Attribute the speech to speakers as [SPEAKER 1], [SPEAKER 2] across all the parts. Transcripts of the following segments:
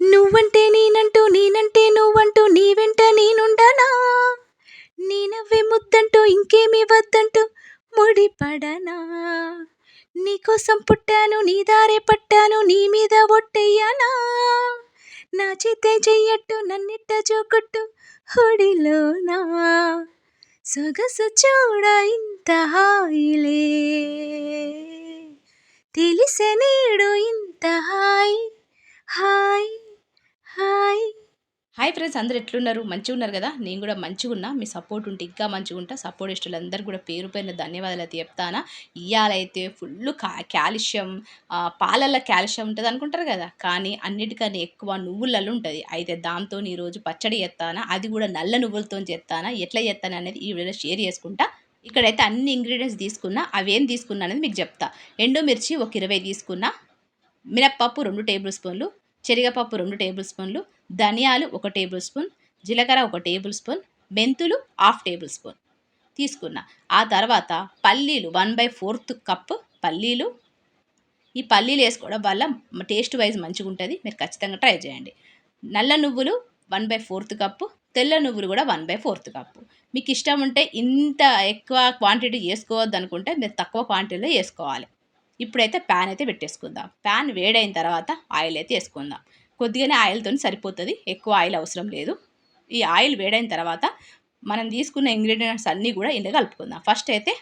[SPEAKER 1] నువ్వంటే నేనంటూ నేనంటే నువ్వంటూ నీ వెంట నేనుండనా? నేనవ్వే ముద్దంటూ ఇంకేమి వద్దంటూ ముడిపడనా? నీకోసం పుట్టాను నీ దారే పట్టాను నీ మీద ఒట్టెయ్యనా? నా చేతే చెయ్యట్టు నన్నిట్ట చూకొట్టు హుడిలోనా? సొగసు చూడ ఇంత హాయిలే. తెలిసే నీడు ఇంత hi hi. Hi.
[SPEAKER 2] Hi friends అందరు ఎట్లున్నారు? మంచిగా ఉన్నారు కదా? నేను కూడా మంచిగా ఉన్నా మీ సపోర్ట్ ఉంటే ఇంకా మంచిగా ఉంటా సపోర్ట్ ఇష్టలందరూ కూడా పేరు పైన ధన్యవాదాలు అయితే చెప్తానా. ఇయ్యాలైతే ఫుల్ కా కాల్షియం పాలల్లో కాల్షియం ఉంటుంది అనుకుంటారు కదా? కానీ అన్నిటికన్నా ఎక్కువ నువ్వులలో ఉంటుంది. అయితే దాంతో ఈరోజు పచ్చడి చేస్తానా? అది కూడా నల్ల నువ్వులతో చేస్తానా? ఎట్లా చేస్తాను అనేది ఈ వీడియోలో షేర్ చేసుకుంటా. ఇక్కడైతే అన్ని ఇంగ్రీడియంట్స్ తీసుకున్నా. అవేం తీసుకున్నా అనేది మీకు చెప్తా. ఎండుమిర్చి ఒక ఇరవై తీసుకున్నా. మినప్పప్పు రెండు టేబుల్ స్పూన్లు. శనగపప్పు రెండు టేబుల్ స్పూన్లు ధనియాలు ఒక టేబుల్ స్పూన్ జీలకర్ర ఒక టేబుల్ స్పూన్ మెంతులు హాఫ్ టేబుల్ స్పూన్. తీసుకున్నా. ఆ తర్వాత పల్లీలు వన్ బై ఫోర్త్ కప్ పల్లీలు. ఈ పల్లీలు వేసుకోవడం వల్ల టేస్ట్ వైజ్ మంచిగా ఉంటుంది. మీరు ఖచ్చితంగా ట్రై చేయండి. నల్ల నువ్వులు వన్ బై ఫోర్త్ కప్పు తెల్ల నువ్వులు కూడా వన్ బై ఫోర్త్ కప్పు. మీకు ఇష్టం ఉంటే ఇంత ఎక్కువ క్వాంటిటీ చేసుకోవద్దు అనుకుంటే మీరు తక్కువ క్వాంటిటీలో వేసుకోవాలి. ఇప్పుడైతే ప్యాన్ అయితే పెట్టేసుకుందాం. ప్యాన్ వేడైన తర్వాత ఆయిల్ అయితే వేసుకుందాం. కొద్దిగానే ఆయిల్తో సరిపోతుంది. ఎక్కువ ఆయిల్ అవసరం లేదు. ఈ ఆయిల్ వేడైన తర్వాత మనం తీసుకున్న ఇంగ్రీడియంట్స్ అన్నీ కూడా ఇందులో కలుపుకుందాం. ఫస్ట్ అయితే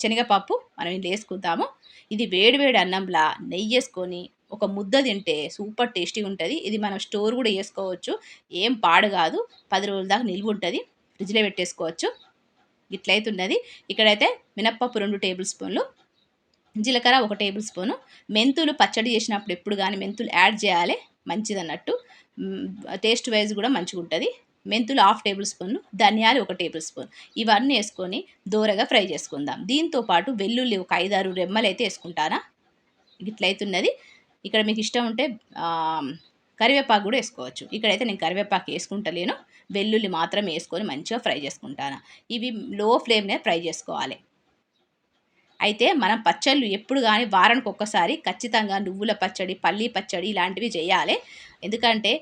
[SPEAKER 2] శనగపప్పు మనం ఇందులో వేసుకుందాము. ఇది వేడి వేడి అన్నంలా నెయ్యి వేసుకొని ఒక ముద్ద తింటే సూపర్ టేస్టీగా ఉంటుంది. ఇది మనం స్టోర్ కూడా చేసుకోవచ్చు. ఏం పాడు కాదు. పది రోజుల దాకా నిల్వ ఉంటుంది. ఫ్రిడ్జ్లో పెట్టేసుకోవచ్చు. ఇట్లయితే ఉన్నది. ఇక్కడైతే మినప్పప్పు రెండు టేబుల్ స్పూన్లు జీలకర్ర ఒక టేబుల్ స్పూను. మెంతులు పచ్చడి చేసినప్పుడు ఎప్పుడు కానీ మెంతులు యాడ్ చేయాలి. మంచిది అన్నట్టు టేస్ట్ వైజ్ కూడా మంచిగా ఉంటుంది. మెంతులు హాఫ్ టేబుల్ స్పూన్ ధనియాలు ఒక టేబుల్ స్పూన్. ఇవన్నీ వేసుకొని దూరగా ఫ్రై చేసుకుందాం. దీంతో పాటు వెల్లుల్లి ఒక ఐదారు రెమ్మలు అయితే వేసుకుంటానా? ఇట్లయితున్నది. ఇక్కడ మీకు ఇష్టం ఉంటే కరివేపాకు కూడా వేసుకోవచ్చు. ఇక్కడైతే నేను కరివేపాకు వేసుకుంటలేను. వెల్లుల్లి మాత్రం వేసుకొని మంచిగా ఫ్రై చేసుకుంటాను? ఇవి లో ఫ్లేమ్నే ఫ్రై చేసుకోవాలి. అయితే మనం పచ్చళ్ళు ఎప్పుడు కానీ వారానికి ఒక్కసారి ఖచ్చితంగా నువ్వుల పచ్చడి పల్లి పచ్చడి ఇలాంటివి చేయాలి. ఎందుకంటే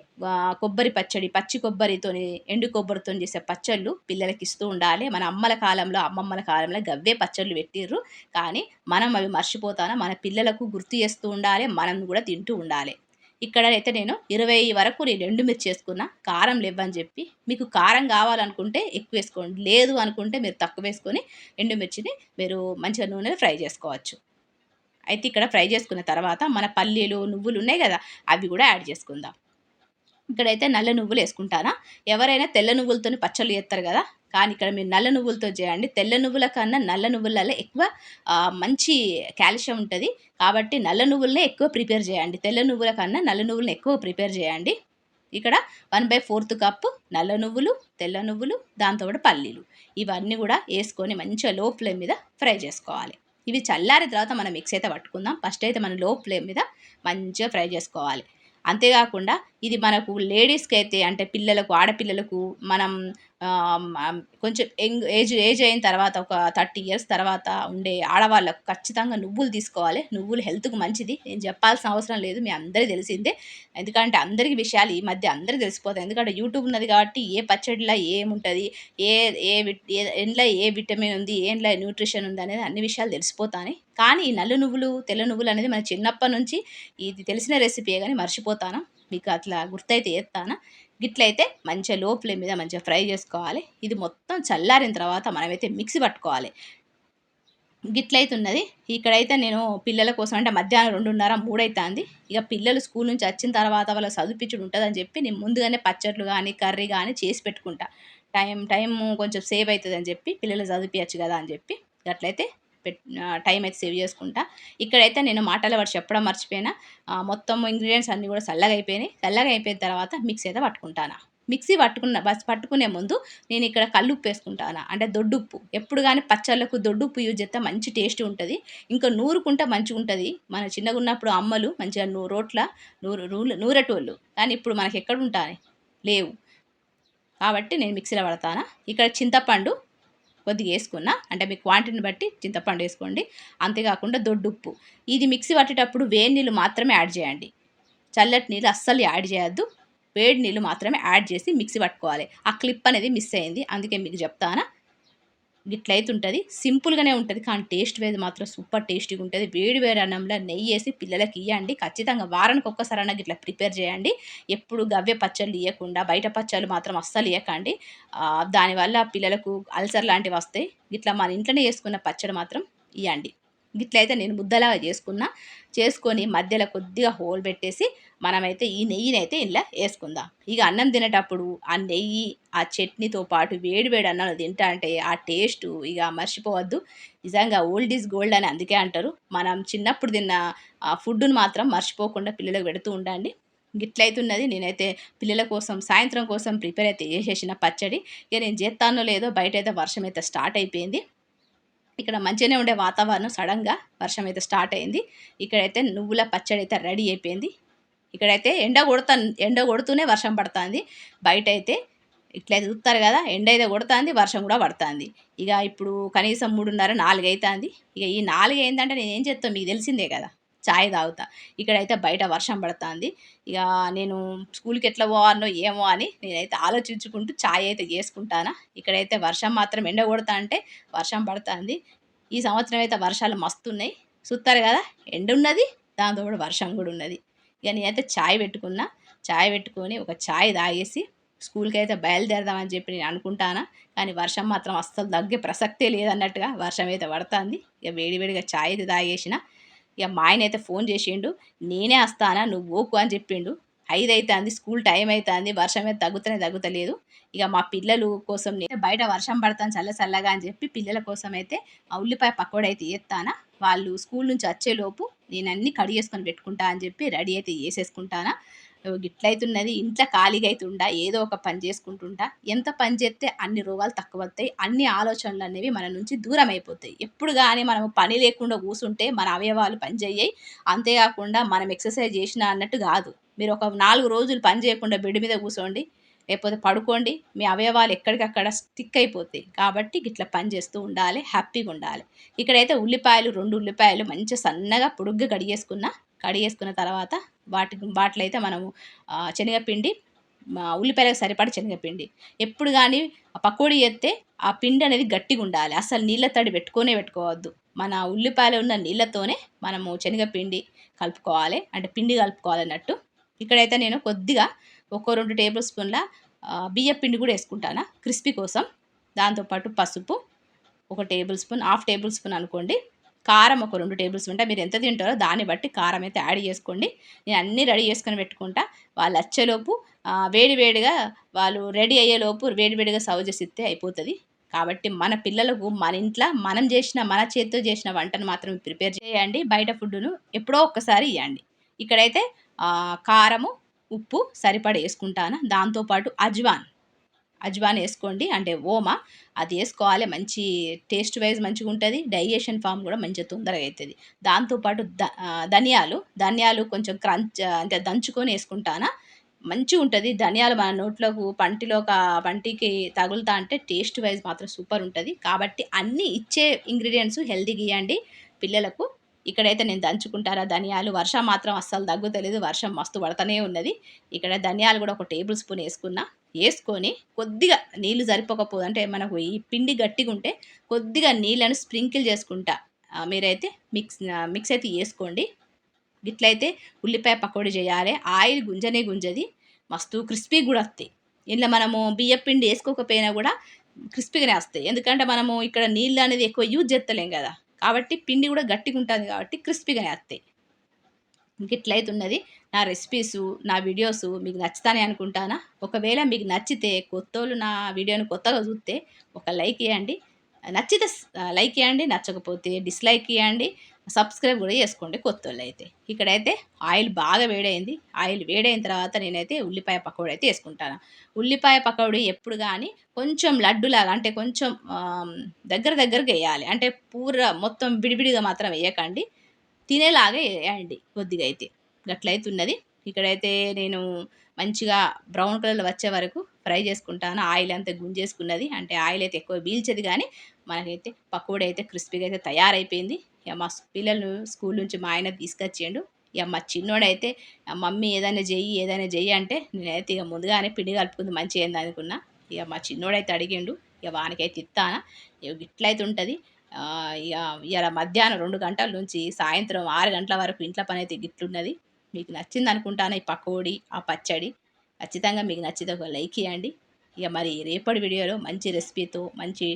[SPEAKER 2] కొబ్బరి పచ్చడి పచ్చి కొబ్బరితోని ఎండు కొబ్బరితో చేసే పచ్చళ్ళు పిల్లలకి ఇస్తూ ఉండాలి. మన అమ్మల కాలంలో అమ్మమ్మల కాలంలో గవ్వే పచ్చళ్ళు పెట్టిర్రు. కానీ మనం అవి మర్చిపోతాను మన పిల్లలకు గుర్తు చేస్తూ ఉండాలి మనం కూడా తింటూ ఉండాలి. ఇక్కడ అయితే నేను ఇరవై వరకు నేను ఎండుమిర్చి వేసుకున్నా కారం లేవని చెప్పి. మీకు కారం కావాలనుకుంటే ఎక్కువ వేసుకోండి లేదు అనుకుంటే మీరు తక్కువ వేసుకొని ఎండుమిర్చిని మీరు మంచిగా నూనెలో ఫ్రై చేసుకోవచ్చు. అయితే ఇక్కడ ఫ్రై చేసుకున్న తర్వాత మన పల్లీలు నువ్వులు ఉన్నాయి కదా అవి కూడా యాడ్ చేసుకుందాం. ఇక్కడైతే నల్ల నువ్వులు వేసుకుంటానా? ఎవరైనా తెల్ల నువ్వులతో పచ్చళ్ళు చేస్తారు కదా కానీ ఇక్కడ మీరు నల్ల నువ్వులతో చేయండి. తెల్ల నువ్వుల కన్నా నల్ల నువ్వులలో ఎక్కువ మంచి కాల్షియం ఉంటుంది. కాబట్టి నల్ల నువ్వులనే ఎక్కువ ప్రిపేర్ చేయండి. తెల్ల నువ్వుల కన్నా నల్ల నువ్వులను ఎక్కువ ప్రిపేర్ చేయండి. ఇక్కడ వన్ బై ఫోర్త్ కప్పు నల్ల నువ్వులు తెల్ల నువ్వులు దాంతోపాటు పల్లీలు. ఇవన్నీ కూడా వేసుకొని మంచిగా లో ఫ్లేమ్ మీద ఫ్రై చేసుకోవాలి. ఇవి చల్లారిన తర్వాత మనం మిక్స్ అయితే పట్టుకుందాం. ఫస్ట్ అయితే మనం లో ఫ్లేమ్ మీద మంచిగా ఫ్రై చేసుకోవాలి. అంతేకాకుండా ఇది మనకు లేడీస్కి అయితే అంటే పిల్లలకు ఆడపిల్లలకు మనం కొంచెం యంగ్ ఏజ్ ఏజ్ అయిన తర్వాత ఒక థర్టీ ఇయర్స్ తర్వాత ఉండే ఆడవాళ్ళకు ఖచ్చితంగా నువ్వులు తీసుకోవాలి. నువ్వులు హెల్త్కు మంచిది. నేను చెప్పాల్సిన అవసరం లేదు. మీ అందరికీ తెలిసిందే. ఎందుకంటే అందరికీ విషయాలు ఈ మధ్య అందరికీ తెలిసిపోతాయి. ఎందుకంటే యూట్యూబ్ ఉన్నది కాబట్టి ఏ పచ్చడిలో ఏముంటుంది ఏ ఏ ఏ ఎండ్లో ఏ విటమిన్ ఉంది ఏంట్లో న్యూట్రిషన్ ఉంది అనేది అన్ని విషయాలు తెలిసిపోతాయి కానీ ఈ నల్ల నువ్వులు తెల్ల నువ్వులు అనేది మన చిన్నప్పటి నుంచి ఇది తెలిసిన రెసిపీయే కానీ మర్చిపోతాను. మీకు అట్లా గుర్తైతే చేస్తాను. గిట్లయితే మంచిగా లో ఫ్లేమ్ మీద మంచిగా ఫ్రై చేసుకోవాలి. ఇది మొత్తం చల్లారిన తర్వాత మనమైతే మిక్సీ పట్టుకోవాలి. గిట్లయితే ఉన్నది ఇక్కడైతే నేను పిల్లల కోసం అంటే మధ్యాహ్నం రెండున్నర మూడైతుంది. ఇక పిల్లలు స్కూల్ నుంచి వచ్చిన తర్వాత వాళ్ళ చదివించుడు ఉంటుందని చెప్పి నేను ముందుగానే పచ్చట్లు కానీ కర్రీ కానీ చేసి పెట్టుకుంటా. టైం టైం కొంచెం సేవ్ అవుతుంది అని చెప్పి పిల్లలు చదివించచ్చు కదా అని చెప్పి అట్లయితే టైం అయితే సేవ్ చేసుకుంటా. ఇక్కడైతే నేను మాటల వాడు చెప్పడం మర్చిపోయినా. మొత్తం ఇంగ్రీడియంట్స్ అన్నీ కూడా చల్లగా అయిపోయినాయి. చల్లగా అయిపోయిన తర్వాత మిక్సీ అయితే పట్టుకుంటాను? మిక్సీ పట్టుకున్న బస్ పట్టుకునే ముందు నేను ఇక్కడ కల్లుప్పు వేసుకుంటాను? అంటే దొడ్డుప్పు. ఎప్పుడు కానీ పచ్చళ్ళకు దొడ్డుప్పు యూజ్ చేస్తే మంచి టేస్ట్ ఉంటుంది. ఇంకా నూరుకుంటే మంచిగా ఉంటుంది. మన చిన్నగా ఉన్నప్పుడు అమ్మలు మంచిగా నూ రోట్ల నూరు నూరు నూరటోళ్ళు. కానీ ఇప్పుడు మనకి ఎక్కడ ఉంటాయి? లేవు. కాబట్టి నేను మిక్సీలో పడతాను? ఇక్కడ చింతపండు కొద్దిగా వేసుకున్న అంటే మీ క్వాంటిటీని బట్టి చింతపండు వేసుకోండి. అంతేకాకుండా దొడ్డుప్పు ఇది మిక్సీ పట్టేటప్పుడు వేడి నీళ్ళు మాత్రమే యాడ్ చేయండి. చల్లటి నీళ్ళు అస్సలు యాడ్ చేయొద్దు. వేడి నీళ్ళు మాత్రమే యాడ్ చేసి మిక్సీ పట్టుకోవాలి. ఆ క్లిప్ అనేది మిస్ అయింది. అందుకే మీకు చెప్తానా? గిట్లయితే ఉంటుంది సింపుల్గానే ఉంటుంది కానీ టేస్ట్ వేది మాత్రం సూపర్ టేస్టీగా ఉంటుంది. వేడి వేడి అన్నంలో నెయ్యి వేసి పిల్లలకి ఇవ్వండి ఖచ్చితంగా వారానికి ఒక్కసారైనా ఇట్లా ప్రిపేర్ చేయండి. ఎప్పుడు గవ్య పచ్చళ్ళు ఇవ్వకుండా బయట పచ్చళ్ళు మాత్రం అస్సలు ఇవ్వకండి దానివల్ల పిల్లలకు అల్సర్ లాంటివి వస్తాయి ఇట్లా మన ఇంట్లోనే చేసుకున్న పచ్చడి మాత్రం ఇవ్వండి గిట్లయితే నేను ముద్దలాగా చేసుకున్నా. చేసుకొని మధ్యలో కొద్దిగా హోల్ పెట్టేసి మనమైతే ఈ నెయ్యిని అయితే ఇలా వేసుకుందాం. ఇక అన్నం తినేటప్పుడు ఆ నెయ్యి ఆ చట్నీతో పాటు వేడి వేడి అన్నం తింటా అంటే ఆ టేస్ట్ ఇక మర్చిపోవద్దు. నిజంగా ఓల్డ్ ఈజ్ గోల్డ్ అని అందుకే అంటారు. మనం చిన్నప్పుడు తిన్న ఆ ఫుడ్ను మాత్రం మర్చిపోకుండా పిల్లలకు పెడుతూ ఉండండి. గిట్లయితున్నది నేనైతే పిల్లల కోసం సాయంత్రం కోసం ప్రిపేర్ అయితే చేసేసిన పచ్చడి. ఇక నేను చేస్తానో లేదో బయట అయితే వర్షం అయితే స్టార్ట్ అయిపోయింది. ఇక్కడ మంచిగానే ఉండే వాతావరణం సడన్గా వర్షం అయితే స్టార్ట్ అయింది. ఇక్కడైతే నువ్వుల పచ్చడి అయితే రెడీ అయిపోయింది. ఇక్కడైతే ఎండ కొడతా ఎండ కొడుతూనే వర్షం పడుతుంది. బయట అయితే ఇట్లయితే చూస్తారు కదా ఎండ అయితే కొడుతుంది వర్షం కూడా పడుతుంది. ఇక ఇప్పుడు కనీసం మూడున్నర నాలుగు అవుతుంది ఇక ఈ నాలుగు ఏంటంటే నేను ఏం చేస్తాను మీకు తెలిసిందే కదా. చాయ్ తాగుతా. ఇక్కడైతే బయట వర్షం పడుతుంది. ఇక నేను స్కూల్కి ఎట్లా పోవాలనో ఏమో అని నేనైతే ఆలోచించుకుంటూ చాయ్ అయితే చేసుకుంటానా. ఇక్కడైతే వర్షం మాత్రం ఎండ కొడతా అంటే వర్షం పడుతుంది. ఈ సంవత్సరం అయితే వర్షాలు మస్తున్నాయి. చూస్తారు కదా ఎండ ఉన్నది దాంతో కూడా వర్షం కూడా ఉన్నది. ఇక నేనైతే చాయ్ పెట్టుకున్నా. చాయ్ పెట్టుకొని ఒక చాయ్ తాగేసి స్కూల్కి అయితే బయలుదేరదామని చెప్పి నేను అనుకుంటానా. కానీ వర్షం మాత్రం అస్సలు తగ్గే ప్రసక్తే లేదన్నట్టుగా వర్షం అయితే పడుతుంది. ఇక వేడివేడిగా చాయ్ అయితే తాగేసిన. ఇక మా ఆయన అయితే ఫోన్ చేసిండు నేనే వస్తానా నువ్వు ఓకు అని చెప్పిండు. ఐదు అవుతుంది స్కూల్ టైం అవుతుంది వర్షం అయితే తగ్గుతూనే తగ్గుతలేదు. ఇక మా పిల్లలు కోసం నేను బయట వర్షం పడతాను చల్ల చల్లగా అని చెప్పి పిల్లల కోసం అయితే ఆ ఉల్లిపాయ పకోడైతే అయితే వాళ్ళు స్కూల్ నుంచి వచ్చేలోపు నేను అన్ని కడిగేసుకొని పెట్టుకుంటా అని చెప్పి రెడీ అయితే చేసేసుకుంటానా. గిట్లయితున్నది ఇంట్లో ఖాళీగా అయితే ఉండా ఏదో ఒక పని చేసుకుంటుంటా. ఎంత పని చేస్తే అన్ని రోగాలు తక్కువ వస్తాయి అన్ని ఆలోచనలు అనేవి మన నుంచి దూరం అయిపోతాయి ఎప్పుడు కానీ మనం పని లేకుండా కూర్చుంటే మన అవయవాలు పనిచేయ్యాయి అంతేకాకుండా మనం ఎక్సర్సైజ్ చేసినా అన్నట్టు కాదు. మీరు ఒక నాలుగు రోజులు పని చేయకుండా బెడ్ మీద కూర్చోండి లేకపోతే పడుకోండి మీ అవయవాలు ఎక్కడికక్కడ స్టిక్ అయిపోతాయి. కాబట్టి ఇట్లా పని చేస్తూ ఉండాలి హ్యాపీగా ఉండాలి. ఇక్కడైతే ఉల్లిపాయలు రెండు ఉల్లిపాయలు మంచిగా సన్నగా పొడుగ్గా కడిగేసుకున్న కడిగేసుకున్న తర్వాత వాటి వాటిలో అయితే మనము శనగపిండి మా ఉల్లిపాయలకు సరిపడ శనగపిండి. ఎప్పుడు కానీ పకోడీ చేస్తే ఆ పిండి అనేది గట్టిగా ఉండాలి. అసలు నీళ్ళ తడి పెట్టుకొనే పెట్టుకోవద్దు. మన ఉల్లిపాయలు ఉన్న నీళ్ళతోనే మనము శనగపిండి కలుపుకోవాలి. అంటే పిండి కలుపుకోవాలన్నట్టు ఇక్కడైతే నేను కొద్దిగా ఒక రెండు టేబుల్ స్పూన్ల ఆ, బియ్యం పిండి కూడా వేసుకుంటాను? క్రిస్పీ కోసం. దాంతోపాటు పసుపు ఒక tablespoon half tablespoon అనుకోండి. కారం ఒక రెండు టేబుల్ స్పూన్. అంటే మీరు ఎంత తింటారో దాన్ని బట్టి కారం అయితే యాడ్ చేసుకోండి. నేను అన్నీ రెడీ చేసుకొని పెట్టుకుంటా. వాళ్ళు వచ్చేలోపు వేడివేడిగా వేడి వేడిగా వాళ్ళు రెడీ అయ్యేలోపు వేడి వేడిగా సర్వ్ చేసి ఇస్తే అయిపోతుంది. కాబట్టి మన పిల్లలకు మన ఇంట్లో మనం చేసిన మన చేతితో చేసిన వంటను మాత్రం ప్రిపేర్ చేయండి. బయట ఫుడ్ను ఎప్పుడో ఒక్కసారి ఇవ్వండి ఇక్కడైతే కారము ఉప్పు సరిపడ వేసుకుంటాను. దాంతోపాటు అజ్వాన్. అజ్వాన్ వేసుకోండి. అంటే ఓమ. అది వేసుకోవాలి. మంచి టేస్ట్ వైజ్ మంచిగా ఉంటుంది. డైజెషన్ ఫామ్ కూడా మంచిగా తొందరగా అవుతుంది దాంతోపాటు ద ధనియాలు. ధనియాలు కొంచెం క్రంచ్ అంటే దంచుకొని వేసుకుంటానా. మంచిగా ఉంటుంది. ధనియాలు మన నోట్లోకి పంటిలో పంటికి తగులుతా అంటే టేస్ట్ వైజ్ మాత్రం సూపర్ ఉంటుంది. కాబట్టి అన్నీ ఇచ్చే ఇంగ్రీడియంట్స్ హెల్దీ ఇవ్వండి. పిల్లలకు ఇక్కడైతే నేను దంచుకుంటారా ధనియాలు? వర్షం మాత్రం అస్సలు తగ్గుతలేదు వర్షం మస్తు పడతానే ఉన్నది. ఇక్కడ ధనియాలు కూడా ఒక టేబుల్ స్పూన్ వేసుకున్నా. వేసుకొని కొద్దిగా నీళ్ళు సరిపోకపోదు. అంటే మనకు ఈ పిండి గట్టిగా ఉంటే కొద్దిగా నీళ్ళను స్ప్రింకిల్ చేసుకుంటా. మీరైతే మిక్స్ మిక్స్ అయితే వేసుకోండి ఇట్లయితే ఉల్లిపాయ పకోడీ చేయాలి. ఆయిల్ గుంజనే గుంజది. మస్తు క్రిస్పీ కూడా వస్తాయి. ఇంట్లో మనము బియ్య పిండి వేసుకోకపోయినా కూడా క్రిస్పీగానే వస్తాయి. ఎందుకంటే మనము ఇక్కడ నీళ్ళు అనేది ఎక్కువ యూజ్ చేస్తలేం కదా. కాబట్టి పిండి కూడా గట్టిగా ఉంటుంది కాబట్టి క్రిస్పీగానే వస్తాయి ఇట్లయితున్నది నా రెసిపీస్ నా వీడియోస్ మీకు నచ్చుతానే అనుకుంటానా? ఒకవేళ మీకు నచ్చితే కొత్తోళ్ళు నా వీడియోని కొత్తగా చూస్తే ఒక లైక్ ఇవ్వండి నచ్చితే లైక్ ఇవ్వండి నచ్చకపోతే డిస్లైక్ ఇవ్వండి సబ్స్క్రైబ్ కూడా చేసుకోండి కొత్తవాళ్ళు అయితే. ఇక్కడైతే ఆయిల్ బాగా వేడైంది. ఆయిల్ వేడైన తర్వాత నేనైతే ఉల్లిపాయ పకోడీ అయితే వేసుకుంటాను ఉల్లిపాయ పకోడీ ఎప్పుడు కానీ కొంచెం లడ్డులాగా అంటే కొంచెం దగ్గర దగ్గరగా వేయాలి. అంటే పూర మొత్తం విడివిడిగా మాత్రం వేయకండి. తినేలాగా వేయండి కొద్దిగా అయితే. గట్లయితే ఉన్నది. ఇక్కడైతే నేను మంచిగా బ్రౌన్ కలర్లో వచ్చే వరకు ఫ్రై చేసుకుంటాను. ఆయిల్ అంతా గుంజేసుకున్నది. అంటే ఆయిల్ అయితే ఎక్కువ పీల్చదు కానీ మనకైతే పకోడీ అయితే క్రిస్పీగా అయితే తయారైపోయింది. ఇక మా పిల్లలు స్కూల్ నుంచి మా ఆయన తీసుకొచ్చిండు. ఇక మా చిన్నోడైతే మమ్మీ ఏదైనా చెయ్యి ఏదైనా చెయ్యి అంటే నేనైతే ఇక ముందుగానే పిండి కలుపుకుంది మంచిగా ఏంది అనుకున్నా. ఇక మా చిన్నోడైతే అడిగిండు ఇక వానికైతే ఇస్తానా ఇక ఇట్లయితే ఉంటుంది. ఇక ఇవాళ మధ్యాహ్నం రెండు గంటల నుంచి సాయంత్రం ఆరు గంటల వరకు ఇంట్లో పని అయితే గిట్లున్నది. మీకు నచ్చింది అనుకుంటాను ఈ పకోడీ ఆ పచ్చడి? ఖచ్చితంగా మీకు నచ్చితే ఒక లైక్ ఇవ్వండి ఇక మరి రేపటి వీడియోలో మంచి రెసిపీతో మంచి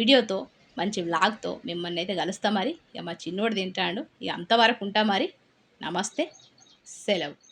[SPEAKER 2] వీడియోతో మంచి వ్లాగ్తో మిమ్మల్ని అయితే కలుస్తా మరి. ఇక మా చిన్నోడు తింటాడు. ఇక అంతవరకు ఉంటా మరి. నమస్తే. సెలవు.